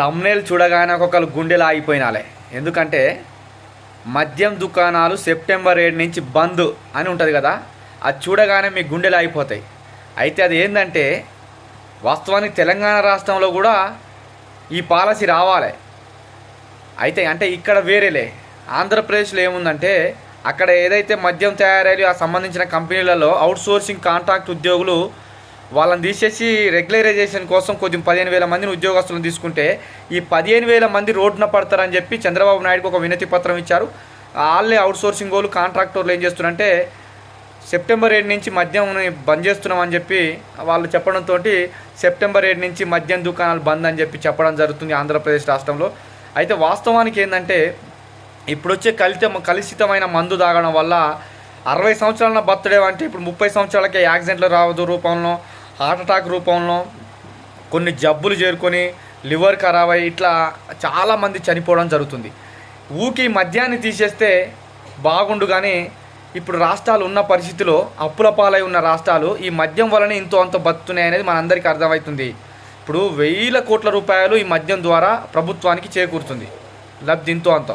Thumbnail చూడగానే ఒక్కొక్కరు గుండెలు ఆగిపోయినాలే. ఎందుకంటే మద్యం దుకాణాలు సెప్టెంబర్ ఏడు నుంచి బంద్ అని ఉంటుంది కదా అది చూడగానే మీ గుండెలు ఆగిపోతాయి. అయితే అది ఏంటంటే వాస్తవానికి తెలంగాణ రాష్ట్రంలో కూడా ఈ పాలసీ రావాలి. అయితే అంటే ఇక్కడ వేరేలే. ఆంధ్రప్రదేశ్లో ఏముందంటే అక్కడ ఏదైతే మద్యం తయారయ్యి ఆ సంబంధించిన కంపెనీలలో అవుట్ సోర్సింగ్ కాంట్రాక్ట్ ఉద్యోగులు వాళ్ళని తీసేసి రెగ్యులరైజేషన్ కోసం కొంచెం పదిహేను వేల మందిని ఉద్యోగస్తులను తీసుకుంటే ఈ పదిహేను వేల మంది రోడ్డున పడతారని చెప్పి చంద్రబాబు నాయుడుకు ఒక వినతి పత్రం ఇచ్చారు. వాళ్ళే అవుట్సోర్సింగ్ వాళ్ళు కాంట్రాక్టర్లు ఏం చేస్తున్నారంటే సెప్టెంబర్ ఏడు నుంచి మద్యం బంద్ చేస్తున్నామని చెప్పి వాళ్ళు చెప్పడంతో సెప్టెంబర్ ఏడు నుంచి మద్యం దుకాణాలు బంద్ అని చెప్పి చెప్పడం జరుగుతుంది ఆంధ్రప్రదేశ్ రాష్ట్రంలో. అయితే వాస్తవానికి ఏంటంటే ఇప్పుడు వచ్చే కలిత కలుషితమైన మందు తాగడం వల్ల అరవై సంవత్సరాల బర్త్డే అంటే ఇప్పుడు ముప్పై సంవత్సరాలకే యాక్సిడెంట్లు రావదు రూపంలో. హార్ట్ అటాక్ రూపంలో కొన్ని జబ్బులు చేరుకొని లివర్ ఖరాబ్ అయ్యి ఇట్లా చాలామంది చనిపోవడం జరుగుతుంది. ఊకి మద్యాన్ని తీసేస్తే బాగుండు కానీ ఇప్పుడు రాష్ట్రాలు ఉన్న పరిస్థితిలో అప్పుల పాలై ఉన్న రాష్ట్రాలు ఈ మద్యం వలన ఇంతో అంత బతున్నాయి అనేది మనందరికీ అర్థమవుతుంది. ఇప్పుడు వేల కోట్ల రూపాయలు ఈ మద్యం ద్వారా ప్రభుత్వానికి చేకూరుతుంది. లబ్ధి ఇంతో అంత.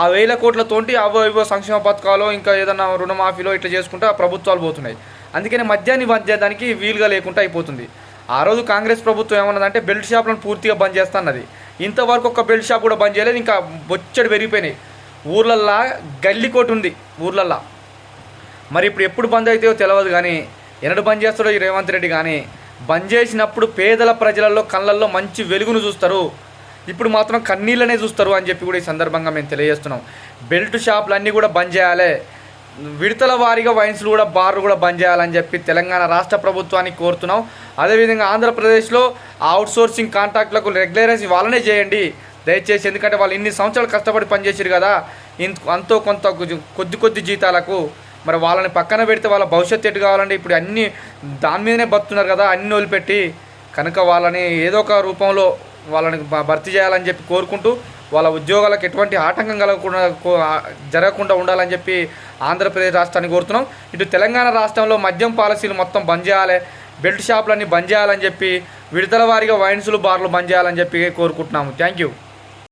ఆ వేల కోట్లతోటి అవో ఇవో సంక్షేమ పథకాలు ఇంకా ఏదైనా రుణమాఫీలో ఇట్లా చేసుకుంటే ఆ ప్రభుత్వాలు పోతున్నాయి. అందుకని మద్యాన్ని బంద్ చేయడానికి వీలుగా లేకుండా అయిపోతుంది. ఆ రోజు కాంగ్రెస్ ప్రభుత్వం ఏమన్నదంటే బెల్ట్ షాపులను పూర్తిగా బంద్ చేస్తున్నది. ఇంతవరకు ఒక బెల్ట్ షాప్ కూడా బంద్ చేయలేదు ఇంకా బొచ్చడి పెరిగిపోయినాయి. ఊర్లల్లా గల్లి కోటి ఉంది ఊర్లల్లా. మరి ఇప్పుడు ఎప్పుడు బంద్ అవుతాయో తెలియదు కానీ ఎన్నడు బంద్ చేస్తాడో ఈ రేవంత్ రెడ్డి కానీ బంద్ చేసినప్పుడు పేదల ప్రజలలో కళ్ళల్లో మంచి వెలుగును చూస్తారు. ఇప్పుడు మాత్రం కన్నీళ్ళనే చూస్తారు అని చెప్పి కూడా ఈ సందర్భంగా మేము తెలియజేస్తున్నాం. బెల్ట్ షాపులు అన్నీ కూడా బంద్ చేయాలి. విడతల వారీగా వైన్స్లు కూడా బార్లు కూడా బంద్ చేయాలని చెప్పి తెలంగాణ రాష్ట్ర ప్రభుత్వానికి కోరుతున్నాం. అదేవిధంగా ఆంధ్రప్రదేశ్లో అవుట్ సోర్సింగ్ కాంట్రాక్ట్లకు రెగ్యులరైజ్ వాళ్ళనే చేయండి. దయచేసి ఎందుకంటే వాళ్ళు ఇన్ని సంవత్సరాలు కష్టపడి పనిచేసారు కదా. ఇంత అంతో కొంత కొద్ది- కొద్ది జీతాలకు మరి వాళ్ళని పక్కన పెడితే వాళ్ళ భవిష్యత్తు ఎటు కావాలంటే ఇప్పుడు అన్ని దాని మీదనే బతున్నారు కదా అన్ని వదిలిపెట్టి కనుక వాళ్ళని ఏదో ఒక రూపంలో వాళ్ళని భర్తీ చేయాలని చెప్పి కోరుకుంటూ వాళ్ళ ఉద్యోగాలకు ఎటువంటి ఆటంకం కలగకుండా జరగకుండా ఉండాలని చెప్పి ఆంధ్రప్రదేశ్ రాష్ట్రాన్ని కోరుతున్నాం. ఇటు తెలంగాణ రాష్ట్రంలో మద్యం పాలసీలు మొత్తం బంద్ చేయాలి బెల్ట్ షాపులన్నీ బంద్ చేయాలని చెప్పి విడతల వారిగా వైన్సులు బార్లు బంద్ చేయాలని చెప్పి కోరుకుంటున్నాము. Thank you.